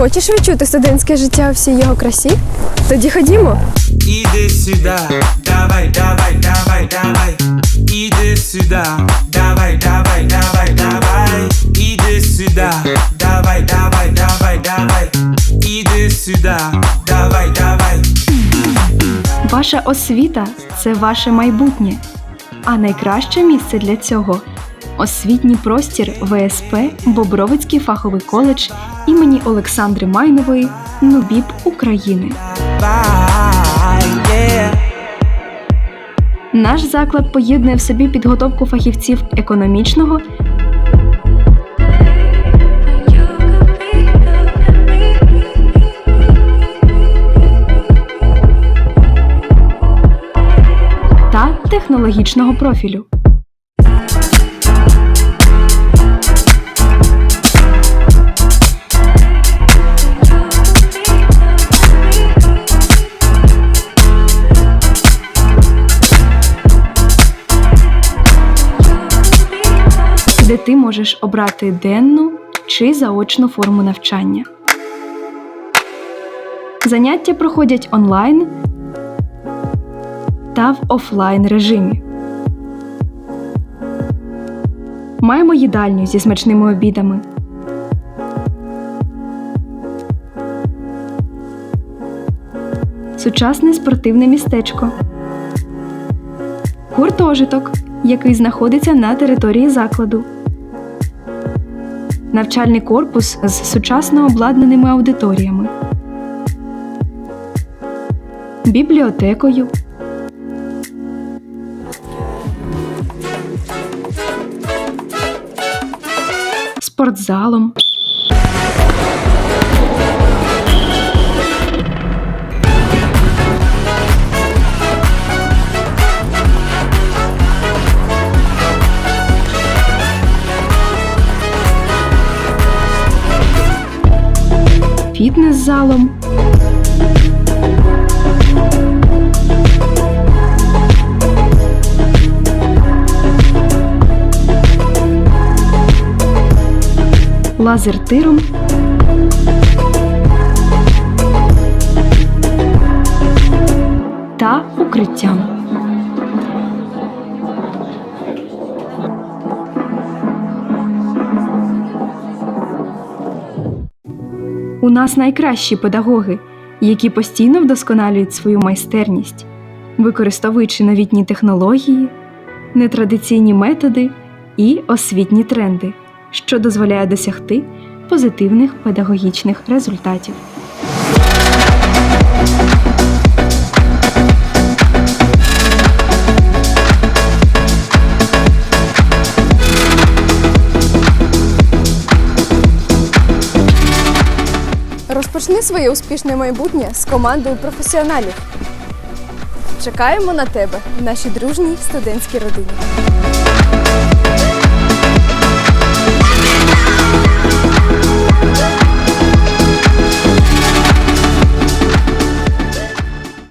Хочеш відчути студентське життя у всій його красі? Тоді ходімо. Иди сюда, давай, давай, давай, давай. Иди сюда, давай, давай, давай, давай. Иди сюда, давай, давай, давай, давай. Иди сюда, давай, давай. Ваша освіта це ваше майбутнє. А найкраще місце для цього освітній простір ВСП Бобровицький фаховий коледж імені Олександри Майнової НУБІП України. Наш заклад поєднує в собі підготовку фахівців економічного технологічного профілю. Де ти можеш обрати денну чи заочну форму навчання. Заняття проходять онлайн та в офлайн режимі. Маємо їдальню зі смачними обідами. Сучасне спортивне містечко. Гуртожиток, який знаходиться на території закладу. Навчальний корпус з сучасно обладнаними аудиторіями. Бібліотекою. Спортзалом. Фітнес-залом. Лазертиром. Та укриттям. У нас найкращі педагоги, які постійно вдосконалюють свою майстерність, використовуючи новітні технології, нетрадиційні методи і освітні тренди, що дозволяє досягти позитивних педагогічних результатів. Розпочни своє успішне майбутнє з командою професіоналів. Чекаємо на тебе в нашій дружній студентській родині.